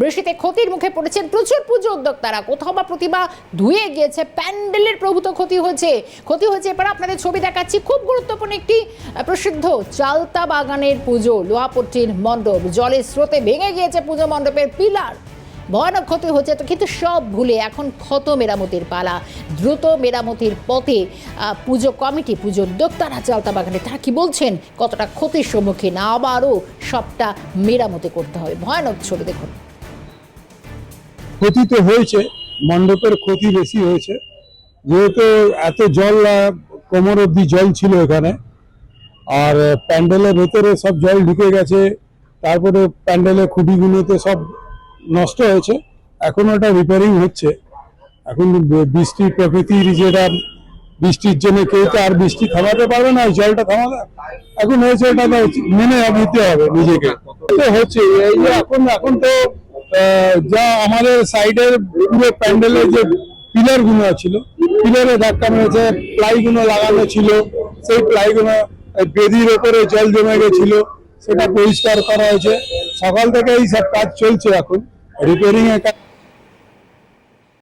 বৃষ্টিতে ক্ষতির মুখে পড়েছেন প্রচুর পুজো উদ্যোক্তারা। কোথাও বা প্রতিমা ধুয়ে গিয়েছে, প্যান্ডেলের প্রভূত ক্ষতি হয়েছে। ক্ষতি হয়েছে এবার আপনাদের ছবি দেখাচ্ছি। খুব গুরুত্বপূর্ণ একটি প্রসিদ্ধ চালতা বাগানের পুজো, লোহাপট্টির মণ্ডপ। জলের স্রোতে ভেঙে গিয়েছে পুজো মণ্ডপের পিলার। ভয়ানক ক্ষতি হচ্ছে তো কিন্তু সব ভুলে এখন ক্ষত মেরামতির পালা। দ্রুত মেরামতির পথে পুজো কমিটি, পুজো উদ্যোক্তারা চালতা বাগানে, তারা কি বলছেন? কতটা ক্ষতির সম্মুখীন? আবারও সবটা মেরামতি করতে হবে। ভয়ানক ছবি দেখুন। ক্ষতি তো হয়েছে, মণ্ডপের ক্ষতি বেশি হয়েছে। যেহেতু এত জল কোমর অব্দি জল ছিল এখানে, আর প্যান্ডেলের ভেতরে সব জল ঢুকে গেছে, তারপরে প্যান্ডেলের খুঁটিগুলোতে সব নষ্ট হয়েছে। এখন ওটা রিপেয়ারিং হচ্ছে। এখন বৃষ্টি প্রকৃতির যেটা বৃষ্টির জন্য কেউ তো আর বৃষ্টি থামাতে পারবে না জলটা থামাবে এখন হয়েছে তো মেনে নিতে হবে নিজেকে। হচ্ছে এখন এখন তো যা আমাদের সাইডের পুরো প্যান্ডেলের যে পিলারগুলো ছিল পিলারে ধাক্কা মেরেছে প্লাই গুলো লাগানো ছিল, সেই প্লাই গুলো বেদির ওপরে জল জমে গেছিল, সেটা পরিষ্কার করা হয়েছে। সকাল থেকে এই সব কাজ চলছে এখন রিপেয়ারিং এর কাজ